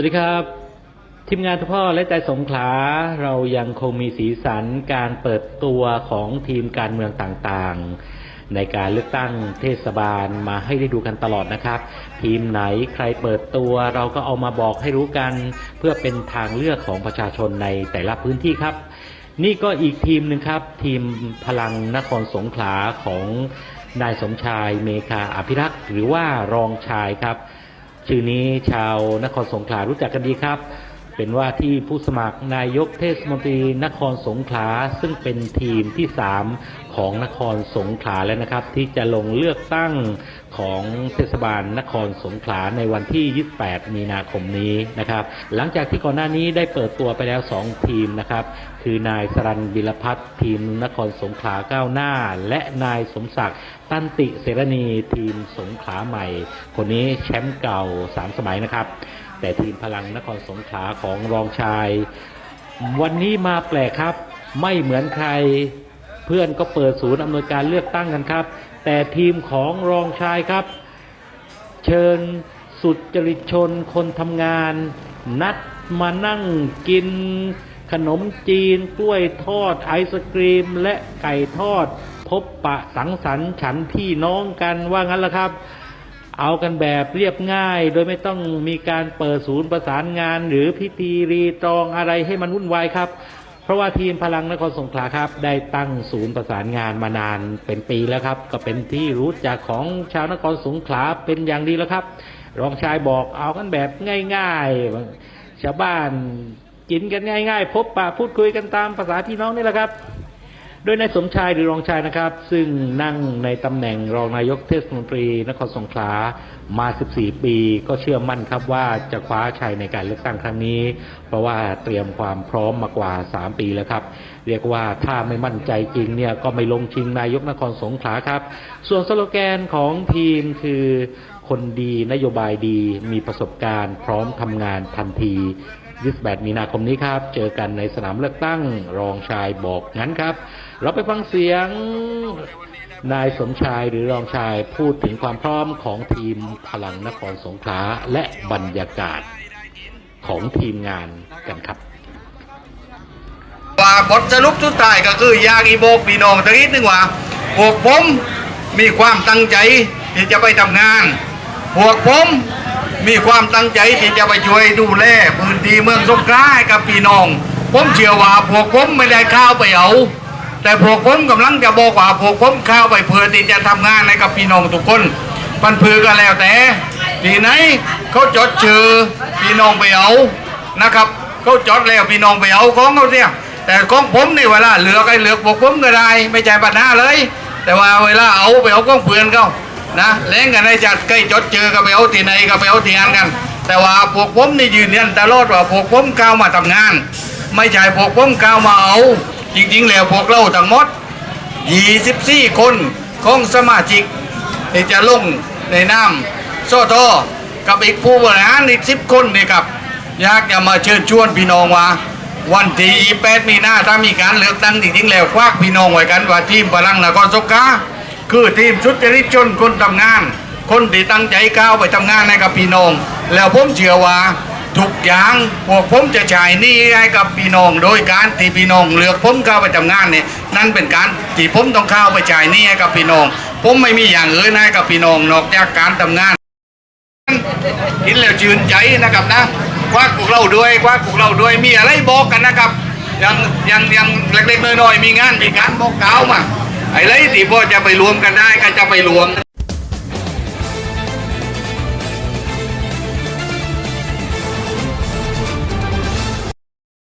วัสดีครับ ทีมงานทุกพ่อและใจสงขลาเรายังคงมีสีสันการเปิดตัวของทีมการเมืองต่างๆ ในการเลือกตั้งเทศบาลมาให้ได้ดูกันตลอดนะครับ ทีมไหนใครเปิดตัวเราก็เอามาบอกให้รู้กัน เพื่อเป็นทางเลือกของประชาชนในแต่ละพื้นที่ครับ นี่ก็อีกทีมหนึ่งครับ ทีมพลังนครสงขลาของนายสมชายเมคาอภิรักษ์หรือว่ารองชายครับ ชื่อนี้ชาวนครสงขลารู้จักกันดีครับ เป็นว่าที่ผู้สมัครนายกเทศมนตรีนครสงขลาซึ่งเป็นทีมที่ 3 ของนครสงขลาแล้วนะครับ ที่จะลงเลือกตั้ง ของเทศบาลนครสงขลาในวันที่ 28 มีนาคมนี้นะครับ หลังจากที่ก่อนหน้านี้ได้เปิดตัวไปแล้ว 2 ทีมนะครับ คือนายสรันบิลพัฒน์ทีมนครสงขลาก้าวหน้า และนายสมศักดิ์ตันติเสรณีทีมสงขลาใหม่ คนนี้แชมป์เก่า 3 สมัยนะครับ แต่ทีมพลังนครสงขลาของรองชาย วันนี้มาแปลกครับ ไม่เหมือนใคร เพื่อนก็เปิดศูนย์อำนวยการเลือกตั้งกันครับ แต่ทีมของรองชายครับ เชิญสุดจริตชนคนทำงาน นัดมานั่งกินขนมจีนกล้วยทอดไอศกรีม และไก่ทอด พบปะสังสรรค์ฉันพี่น้องกันว่างั้นละครับ เอากันแบบเรียบง่าย โดยไม่ต้องมีการเปิดศูนย์ประสานงาน หรือพิธีรีตรองอะไรให้มันวุ่นวายครับ เพราะว่าทีมพลังนครสงขลาครับ ได้ตั้งศูนย์ประสานงานมานานเป็นปีแล้วครับ ก็เป็นที่รู้จักของชาวนครสงขลาเป็นอย่างดีแล้วครับ รองชายบอกเอากันแบบง่ายๆชาวบ้านกินกันง่าย ๆ พบปะพูดคุยกันตามภาษาพี่น้องนี่แหละครับ โดยนายสมชายหรือรองชายนะครับ ซึ่งนั่งในตำแหน่งรองนายกเทศมนตรีนครสงขลามา 14 ปี ก็เชื่อมั่นครับว่าจะคว้าชัยในการเลือกตั้งครั้งนี้ เพราะว่าเตรียมความพร้อมมากว่า 3 ปีแล้วครับ เรียกว่าถ้าไม่มั่นใจจริงเนี่ยก็ไม่ลงชิงนายกนครสงขลาครับ ส่วนสโลแกนของทีมคือคนดีนโยบายดีมีประสบการณ์ พร้อมทำงานทันที 28 มีนาคมนี้ครับ เจอกันในสนามเลือกตั้งรองชายบอกงั้นครับ เราไปฟังเสียงนายสมชายหรือรองชายพูดถึงความพร้อมของทีมพลังนครสงขลาและบรรยากาศของทีมงานกันครับว่าบทสรุปสุดท้ายก็คือยากอีโบกพี่น้องตะกี้นึงว่าพวกผมมีความตั้งใจที่จะไปทำงาน พวกผมมีความตั้งใจที่จะไปช่วยดูแลพื้นที่เมืองสงขลาให้กับพี่น้อง ผมเชื่อว่าพวกผมไม่ได้ข้าวไปเอา แต่พวกผมกำลังจะบอกว่าพวกผมข้าวไปเพื่อที่จะทำงานให้กับพี่น้องทุกคนมันเพื่อก็แล้วแต่ที่ไหนเขาจดชื่อพี่น้องไปเอานะครับเขาจดแล้วพี่น้องไปเอาของเขาเนี่ยแต่ของผมนี่เวลาเหลือกไอ้เหลือพวกผมก็ได้ ไม่ใช่ปัญหาเลย แต่ว่าเวลาเอาไปเอาของเพื่อนเขานะแล้งกันให้จัดใกล้จดเจอก็ไปเอาที่ไหนก็ไปเอาที่งานกัน แต่ว่าพวกผมนี่ยืนยันตลอดว่าพวกผมก้าวมาทำงาน ไม่ใช่พวกผมก้าวมาเอา จริงๆ แล้วพวกเราทั้งหมด 24 คนของสมาชิกที่จะลงในน้ำโซโตกับอีกผู้บริหารอีก 10 คนนี่ครับ อยากจะมาเชิญชวนพี่น้องว่า วันที่28มีนาถ้ามีการเลือกตั้งจริงๆ แล้วควักพี่น้องไว้กันว่าทีมพลังนครสงขลาคือทีมชุดจริตชนคนทำงาน คนที่ตั้งใจก้าวไปทำงานให้กับพี่น้อง แล้วผมเชื่อว่า ทุกอย่างพวกผมจะจ่ายหนี้ให้กับพี่น้อง โดยการที่พี่น้องเลือกผมเข้าไปทำงานเนี่ยนั่นเป็นการที่ผมต้องเข้าไปจ่ายหนี้ให้กับพี่น้อง ผมไม่มีอย่างอื่นให้กับพี่น้องนอกจากการทำงานกินแล้วชื่นใจนะครับนะควักพวกเราด้วยควักพวกเราด้วยมีอะไรบอกกันนะครับยังยังยังเล็กๆน้อยๆมีงานมีการบอกกล่าวมาไอ้ไรที่พอจะไปรวมกันได้ก็จะไปรวม